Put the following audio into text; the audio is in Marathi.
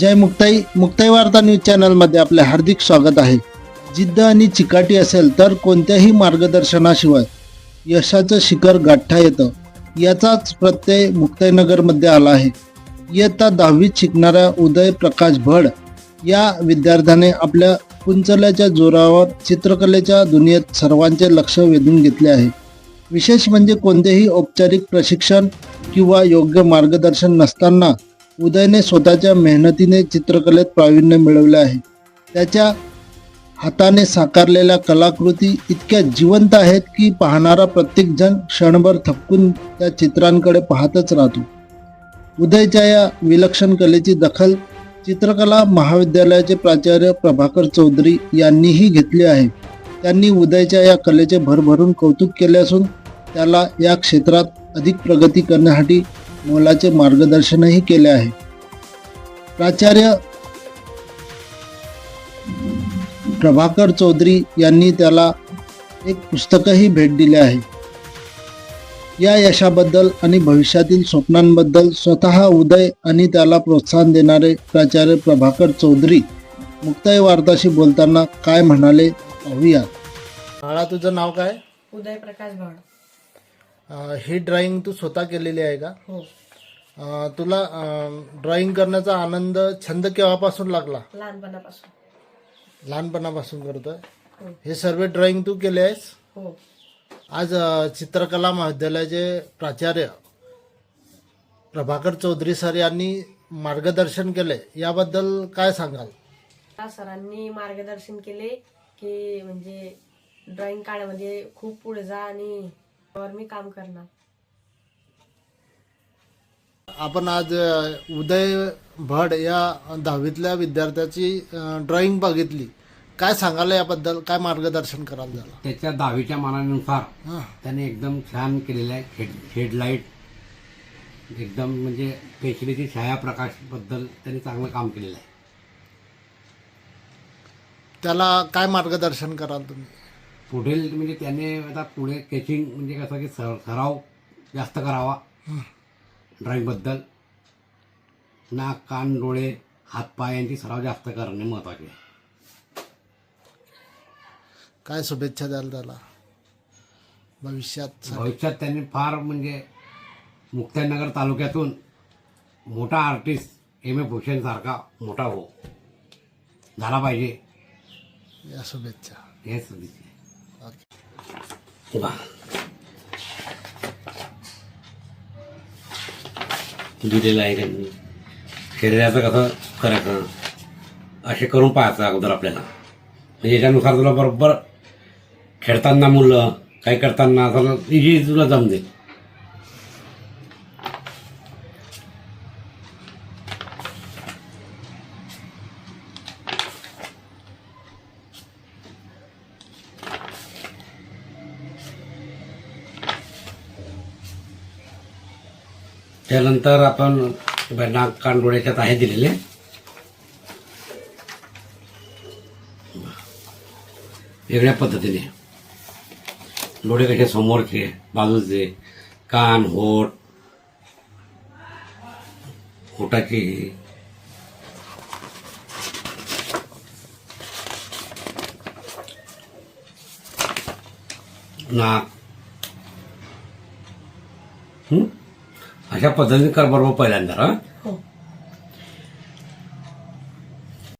जय मुक्ताई मुक्ताई वार्ता न्यूज चॅनलमध्ये आपले हार्दिक स्वागत आहे. जिद्द आणि चिकाटी असेल तर कोणत्याही मार्गदर्शनाशिवाय यशाचं शिखर गाठता येतं. याचाच प्रत्यय मुक्ताईनगरमध्ये आला आहे. इयत्ता दहावीत शिकणाऱ्या उदय प्रकाश भड या विद्यार्थ्याने आपल्या कुंचल्याच्या जोरावर चित्रकलेच्या दुनियेत सर्वांचे लक्ष वेधून घेतले आहे. विशेष म्हणजे कोणतेही औपचारिक प्रशिक्षण किंवा योग्य मार्गदर्शन नसताना उदयने स्वतःच्या मेहनतीने चित्रकलेत प्रावीण्य मिळवले आहे. त्याच्या हाताने साकारलेल्या कलाकृती इतक्या जिवंत आहेत की पाहणारा प्रत्येकजण क्षणभर थपकून त्या चित्रांकडे पाहतच राहतो. उदयच्या या विलक्षण कलेची दखल चित्रकला महाविद्यालयाचे प्राचार्य प्रभाकर चौधरी यांनीही घेतली आहे. त्यांनी उदयच्या या कलेचे भरभरून कौतुक केले असून त्याला या क्षेत्रात अधिक प्रगती करण्यासाठी मोलाचे मार्गदर्शनही केले आहे. प्राचार्य प्रभाकर चौधरी यांनी त्याला एक पुस्तकही भेट दिले आहे. या यशाबद्दल आणि भविष्यातील स्वप्नांबद्दल स्वतः उदय आणि त्याला प्रोत्साहन देणारे प्राचार्य प्रभाकर चौधरी मुक्ताई वार्ताशी बोलताना काय म्हणाले पाहूया. बाळा तुझं नाव काय? उदय प्रकाश भाड. अं, ही ड्रॉइंग तू स्वतः केलेली आहे का? हो. अं, तुला ड्रॉइंग करण्याचा आनंद छंद केव्हापासून लागला? लहानपणापासून. लहानपणापासून करतोय? हो. हे सर्व ड्रॉइंग तू केले आहेस? हो. आज अ, चित्रकला महाविद्यालयाचे प्राचार्य प्रभाकर चौधरी सर यांनी मार्गदर्शन केले. याबद्दल काय सांगाल? त्या सरांनी मार्गदर्शन केले की म्हणजे ड्रॉइंग काढण्यामध्ये खूप पुढे जा आणि मी काम करणार. आपण आज उदय भड या दहावीतल्या विद्यार्थ्याची ड्रॉइंग बघितली. काय सांगाल याबद्दल? काय मार्गदर्शन कराल त्याला? त्याच्या दहावीच्या मानानुसार त्याने एकदम छान केलेलं आहे. हेड हेडलाईट एकदम म्हणजे पेशलीची छायाप्रकाशबद्दल त्यांनी चांगलं काम केलेलं आहे. त्याला काय मार्गदर्शन कराल तुम्ही? पुढील म्हणजे त्याने आता पुढे केचिंग म्हणजे कसं की सर सराव जास्त करावा. ड्रॉईंगबद्दल नाक कान डोळे हातपाय यांची सराव जास्त करणे महत्त्वाचे आहे. काय शुभेच्छा द्याल त्याला? भविष्यात भविष्यात त्यांनी फार म्हणजे मुक्ताईनगर तालुक्यातून मोठा आर्टिस्ट एम ए भूषणसारखा मोठा हो. झाला पाहिजे. या शुभेच्छा. हेच दिलेलं आहे त्यांनी शरीराचं कसं करायचं असे करून पाहायचं अगोदर आपल्याला म्हणजे याच्यानुसार तुला बरोबर खेळताना मुलं काही करताना असं इजी तुला जमते त्यानंतर आपण नाक कान डोळ्याच्यात आहे दिलेले. वेगळ्या पद्धतीने. डोळे कसे समोरचे बाजूचे कान होट होटाची नाक. अशा पद्धतीने कर पहिल्यांदा हा? हो.